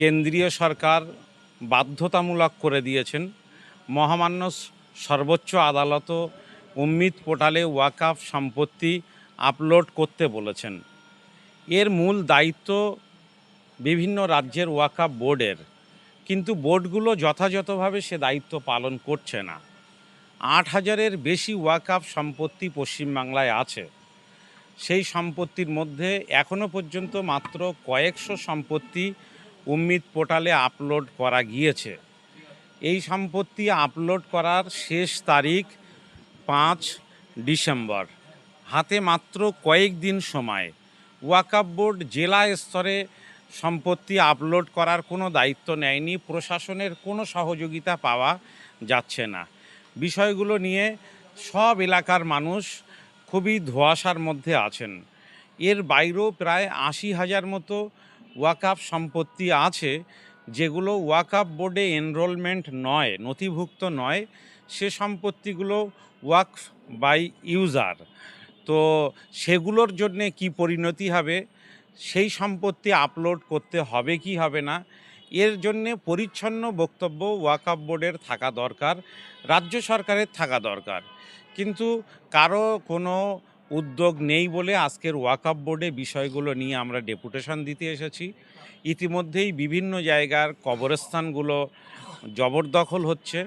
কেন্দ্রীয় সরকার বাধ্যতামূলক করে দিয়েছেন। মহামান্য সর্বোচ্চ আদালতও উম্মিদ পোর্টালে ওয়াকাফ সম্পত্তি আপলোড করতে বলেছেন। এর মূল দায়িত্ব বিভিন্ন রাজ্যের ওয়াকাফ বোর্ডের, কিন্তু বোর্ডগুলো যথাযথভাবে সে দায়িত্ব পালন করছে না। আট হাজারের বেশি ওয়াকাফ সম্পত্তি পশ্চিমবাংলায় আছে। সেই সম্পত্তির মধ্যে এখনও পর্যন্ত মাত্র কয়েকশো সম্পত্তি উম্মিদ পোর্টালে আপলোড করা গিয়েছে। এই সম্পত্তি আপলোড করার শেষ তারিখ পাঁচ ডিসেম্বর। হাতে মাত্র কয়েকদিন সময়। ওয়াকাফ বোর্ড জেলা স্তরে সম্পত্তি আপলোড করার কোনো দায়িত্ব নেয়নি। প্রশাসনের কোনো সহযোগিতা পাওয়া যাচ্ছে না। বিষয়গুলো নিয়ে সব এলাকার মানুষ খুবই ধোঁয়াশার মধ্যে আছেন। এর বাইরেও প্রায় আশি হাজার মতো ওয়াকাফ সম্পত্তি আছে যেগুলো ওয়াকাফ বোর্ডে এনরোলমেন্ট নয়, নথিভুক্ত নয়। সে সম্পত্তিগুলো ওয়াকফ বাই ইউজার। তো সেগুলোর জন্যে কি পরিণতি হবে? সেই সম্পত্তি আপলোড করতে হবে কি হবে না? এর জন্যে পরিচ্ছন্ন বক্তব্য ওয়াকাফ বোর্ডের থাকা দরকার, রাজ্য সরকারের থাকা দরকার। কিন্তু কারও কোনো উদ্যোগ নেই বলে আজকের ওয়াকাফ বোর্ডে বিষয়গুলো নিয়ে আমরা ডেপুটেশন দিতে এসেছি। ইতিমধ্যেই বিভিন্ন জায়গার কবরস্থানগুলো জবরদখল হচ্ছে।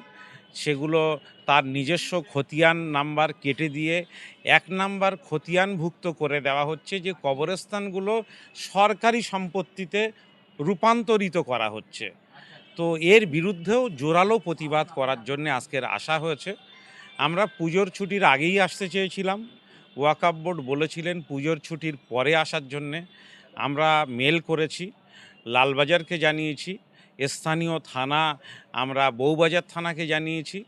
সেগুলো তার নিজস্ব খতিয়ান নাম্বার কেটে দিয়ে এক নাম্বার খতিয়ানভুক্ত করে দেওয়া হচ্ছে যে কবরস্থানগুলো সরকারি সম্পত্তিতে রূপান্তরিত করা হচ্ছে। তো এর বিরুদ্ধেও জোরালো প্রতিবাদ করার জন্য আজকের আসা হয়েছে। আমরা পুজোর ছুটির আগেই আসতে চেয়েছিলাম। ওয়াকাপ বোর্ড বলেছিলেন পুজোর ছুটির পরে আসার জন্যে। আমরা মেল করেছি, লালবাজারকে জানিয়েছি, স্থানীয় থানা, আমরা বউবাজার থানাকে জানিয়েছি,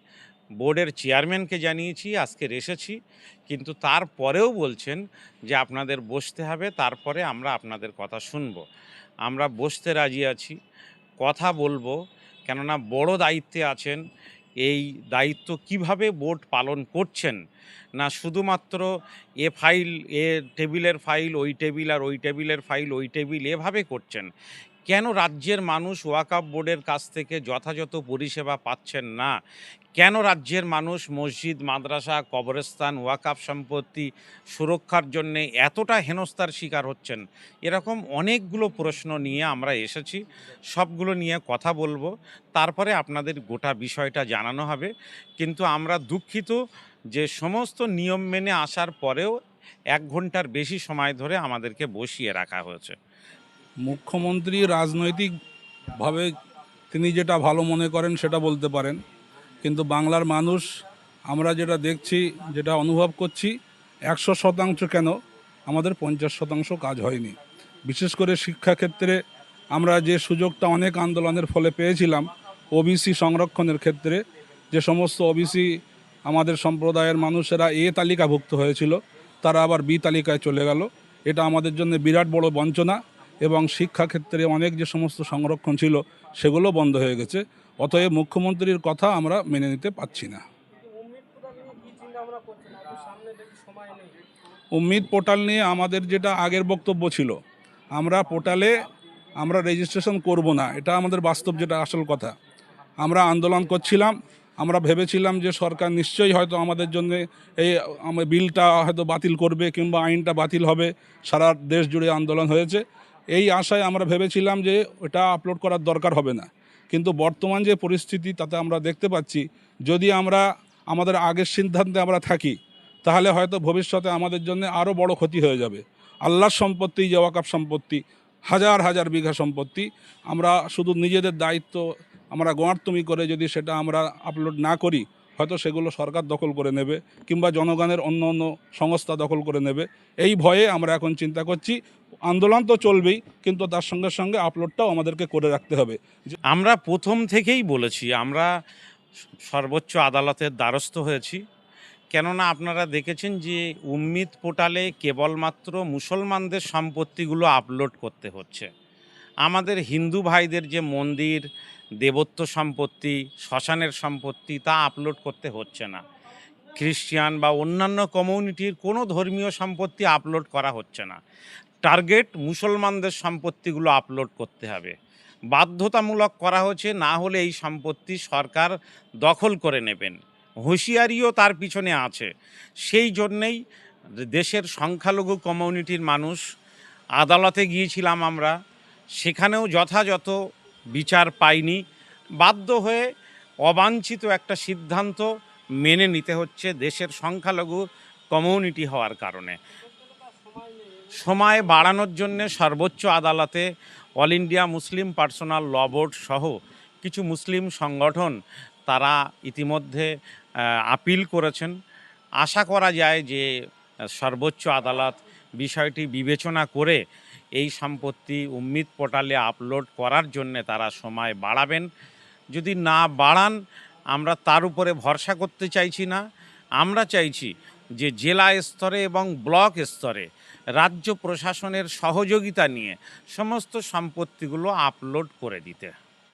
বোর্ডের চেয়ারম্যানকে জানিয়েছি, আজকের এসেছি। কিন্তু তারপরেও বলছেন যে আপনাদের বসতে হবে, তারপরে আমরা আপনাদের কথা শুনব। আমরা বসতে রাজি আছি, কথা বলব, কেননা বড় দায়িত্বে আছেন এই দায়িত্ব কীভাবে বোর্ড পালন করছেন? না শুধুমাত্র এ ফাইল, এ টেবিলের ফাইল, ওই টেবিল আর ওই টেবিলের ফাইল, ওই টেবিল এভাবে করছেন? কেন রাজ্যের মানুষ ওয়াকাফ বোর্ডের কাছ থেকে যথাযথ পরিষেবা পাচ্ছেন না? কেন রাজ্যের মানুষ মসজিদ, মাদ্রাসা, কবরস্থান ওয়াকাফ সম্পত্তি সুরক্ষার জন্য এতটা হেনস্থার শিকার হচ্ছেন? এরকম অনেকগুলো প্রশ্ন নিয়ে আমরা এসেছি। সবগুলো নিয়ে কথা বলব। তারপরে আপনাদের গোটা বিষয়টা জানানো হবে। কিন্তু আমরা দুঃখিত যে সমস্ত নিয়ম মেনে আসার পরেও এক ঘণ্টার বেশি সময় ধরে আমাদেরকে বসিয়ে রাখা হয়েছে। মুখ্যমন্ত্রী রাজনৈতিকভাবে তিনি যেটা ভালো মনে করেন সেটা বলতে পারেন। কিন্তু বাংলার মানুষ, আমরা যেটা দেখছি, যেটা অনুভব করছি, একশো শতাংশ কেন? আমাদের পঞ্চাশ শতাংশ কাজ হয়নি। বিশেষ করে শিক্ষাক্ষেত্রে আমরা যে সুযোগটা অনেক আন্দোলনের ফলে পেয়েছিলাম ওবিসি সংরক্ষণের ক্ষেত্রে, যে সমস্ত ওবিসি আমাদের সম্প্রদায়ের মানুষেরা এ তালিকাভুক্ত হয়েছিল, তারা আবার বি তালিকায় চলে গেল। এটা আমাদের জন্য বিরাট বড় বঞ্চনা। এবং শিক্ষাক্ষেত্রে অনেক যে সমস্ত সংরক্ষণ ছিল, সেগুলো বন্ধ হয়ে গেছে। অতএব মুখ্যমন্ত্রীর কথা আমরা মেনে নিতে পারছি না। উম্মিদ পোর্টাল নিয়ে আমাদের যেটা আগের বক্তব্য ছিল, আমরা পোর্টালে আমরা রেজিস্ট্রেশন করব না, এটা আমাদের বাস্তব যেটা আসল কথা। আমরা আন্দোলন করছিলাম, আমরা ভেবেছিলাম যে সরকার নিশ্চয়ই হয়তো আমাদের জন্য এই বিলটা হয়তো বাতিল করবে কিংবা আইনটা বাতিল হবে, সারা দেশ জুড়ে আন্দোলন হয়েছে। এই আশায় আমরা ভেবেছিলাম যে ওটা আপলোড করার দরকার হবে না। কিন্তু বর্তমান যে পরিস্থিতি, তাতে আমরা দেখতে পাচ্ছি, যদি আমরা আমাদের আগের সিদ্ধান্তে আমরা থাকি, তাহলে হয়তো ভবিষ্যতে আমাদের জন্য আরও বড় ক্ষতি হয়ে যাবে। আল্লাহর সম্পত্তি জওয়াকাপ সম্পত্তি, হাজার হাজার বিঘা সম্পত্তি, আমরা শুধু নিজেদের দায়িত্ব আমরা গোয়ার্তমি করে যদি সেটা আমরা আপলোড না করি, হয়তো সেগুলো সরকার দখল করে নেবে, কিংবা জনগণের অন্য অন্য সংস্থা দখল করে নেবে। এই ভয়ে আমরা এখন চিন্তা করছি আন্দোলন তো চলবেই, কিন্তু তার সঙ্গে সঙ্গে আপলোডটাও আমাদেরকে করে রাখতে হবে। আমরা প্রথম থেকেই বলেছি, আমরা সর্বোচ্চ আদালতের দ্বারস্থ হয়েছি। কেননা আপনারা দেখেছেন যে উম্মিদ পোর্টালে কেবলমাত্র মুসলমানদের সম্পত্তিগুলো আপলোড করতে হচ্ছে। আমাদের হিন্দু ভাইদের যে মন্দির, দেবত্ব সম্পত্তি, শ্মশানের সম্পত্তি, তা আপলোড করতে হচ্ছে না। খ্রিস্টান বা অন্যান্য কমিউনিটির কোনো ধর্মীয় সম্পত্তি আপলোড করা হচ্ছে না। টার্গেট মুসলমানদের সম্পত্তিগুলো আপলোড করতে হবে। বাধ্যতামূলক করা হচ্ছে না হলে এই সম্পত্তি সরকার দখল করে নেবেন। হুঁশিয়ারিও তার পিছনে আছে। সেই জন্যেই দেশের সংখ্যালঘু কমিউনিটির মানুষ, আদালতে গিয়েছিলাম আমরা, সেখানেও যথাযথ বিচার পাইনি। বাধ্য হয়ে অবাঞ্ছিত একটা সিদ্ধান্ত মেনে নিতে হচ্ছে দেশের সংখ্যালঘু কমিউনিটি হওয়ার কারণে। সময় বাড়ানোর জন্যে সর্বোচ্চ আদালতে all India Muslim personal law board সহ কিছু মুসলিম সংগঠন তারা ইতিমধ্যে আপিল করেছেন। আশা করা যায় যে, সর্বোচ্চ আদালত বিষয়টি বিবেচনা করে এই সম্পত্তি উম্মিদ পোর্টালে আপলোড করার জন্য তারা সময় বাড়াবেন। যদি না বাড়ান, আমরা তার উপরে ভরসা করতে চাইছি না। আমরা চাইছি যে জেলা স্তরে এবং ব্লক স্তরে রাজ্য প্রশাসনের সহযোগিতা নিয়ে সমস্ত সম্পত্তিগুলো আপলোড করে দিতে।